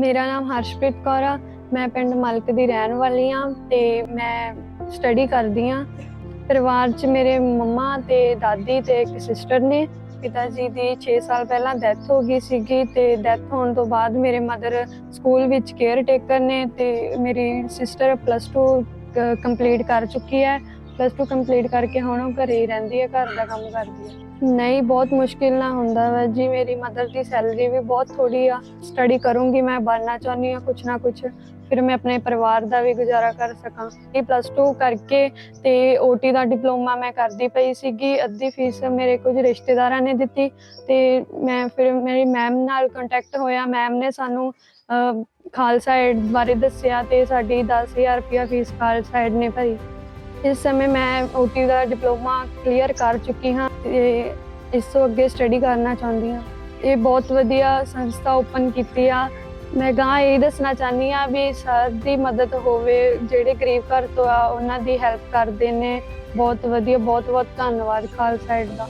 ਮੇਰਾ ਨਾਮ ਹਰਸ਼ਪ੍ਰੀਤ ਕੌਰ ਆ। ਮੈਂ ਪਿੰਡ ਮਲਕ ਦੀ ਰਹਿਣ ਵਾਲੀ ਆ ਤੇ ਮੈਂ ਸਟੱਡੀ ਕਰਦੀ ਆ। ਪਰਿਵਾਰ 'ਚ ਮੇਰੇ ਮੰਮਾ ਤੇ ਦਾਦੀ ਤੇ ਇੱਕ ਸਿਸਟਰ ਨੇ। ਪਿਤਾ ਜੀ ਦੀ 6 ਸਾਲ ਪਹਿਲਾਂ ਡੈਥ ਹੋ ਗਈ ਸੀਗੀ ਤੇ ਡੈਥ ਹੋਣ ਤੋਂ ਬਾਅਦ ਮੇਰੇ ਮਦਰ ਸਕੂਲ ਵਿੱਚ ਕੇਅਰ ਟੇਕਰ ਨੇ ਤੇ ਮੇਰੀ ਸਿਸਟਰ ਪਲੱਸ 2 ਕੰਪਲੀਟ ਕਰ ਚੁੱਕੀ ਹੈ। ਪਲੱਸ 2 ਕੰਪਲੀਟ ਕਰਕੇ ਹੁਣ ਉਹ ਘਰੇ ਹੀ ਰਹਿੰਦੀ ਹੈ, ਘਰ ਦਾ ਕੰਮ ਕਰਦੀ ਹੈ। ਨਹੀਂ, ਬਹੁਤ ਮੁਸ਼ਕਿਲ ਨਾਲ ਹੁੰਦਾ ਵਾ। ਜੀ, ਮੇਰੀ ਮਦਰ ਦੀ ਸੈਲਰੀ ਵੀ ਬਹੁਤ ਥੋੜੀ ਆ। ਸਟੱਡੀ ਕਰੂੰਗੀ ਮੈਂ, ਬਣਨਾ ਚਾਹੁੰਦੀ ਆ ਕੁਛ ਨਾ ਕੁਛ। ਫਿਰ ਮੈਂ ਆਪਣੇ ਪਰਿਵਾਰ ਦਾ ਵੀ ਗੁਜ਼ਾਰਾ ਕਰ ਸਕਾਂ। ਇਹ ਪਲੱਸ 2 ਕਰਕੇ ਤੇ ਓਟੀ ਦਾ ਡਿਪਲੋਮਾ ਮੈਂ ਕਰਦੀ ਪਈ ਸੀਗੀ। ਅੱਧੀ ਫੀਸ ਮੇਰੇ ਕੁਝ ਰਿਸ਼ਤੇਦਾਰਾਂ ਨੇ ਦਿੱਤੀ ਤੇ ਮੈਂ ਫਿਰ ਮੇਰੀ ਮੈਮ ਨਾਲ ਕੰਟੈਕਟ ਹੋਇਆ। ਮੈਮ ਨੇ ਸਾਨੂੰ ਖਾਲਸਾ ਏਡ ਬਾਰੇ ਦੱਸਿਆ ਤੇ ਸਾਡੀ 10000 ਰੁਪਇਆ ਫੀਸ ਖਾਲਸਾ ਏਡ ਨੇ ਭਰੀ। ਇਸ ਸਮੇਂ ਮੈਂ ਓਟੀ ਦਾ ਡਿਪਲੋਮਾ ਕਲੀਅਰ ਕਰ ਚੁੱਕੀ ਹਾਂ ਤੇ ਇਸ ਤੋਂ ਅੱਗੇ ਸਟੱਡੀ ਕਰਨਾ ਚਾਹੁੰਦੀ ਹਾਂ। ਇਹ ਬਹੁਤ ਵਧੀਆ ਸੰਸਥਾ ਓਪਨ ਕੀਤੀ ਆ। ਮੈਂ ਗਾਂ ਇਹ ਦੱਸਣਾ ਚਾਹਨੀ ਆ ਵੀ ਸਰ ਦੀ ਮਦਦ ਹੋਵੇ, ਜਿਹੜੇ ਗਰੀਬ ਘਰ ਤੋਂ ਆ, ਉਹਨਾਂ ਦੀ ਹੈਲਪ ਕਰਦੇ ਨੇ। ਬਹੁਤ ਵਧੀਆ ਬਹੁਤ ਬਹੁਤ ਧੰਨਵਾਦ ਖਾਲਸਾ ਏਡ ਦਾ।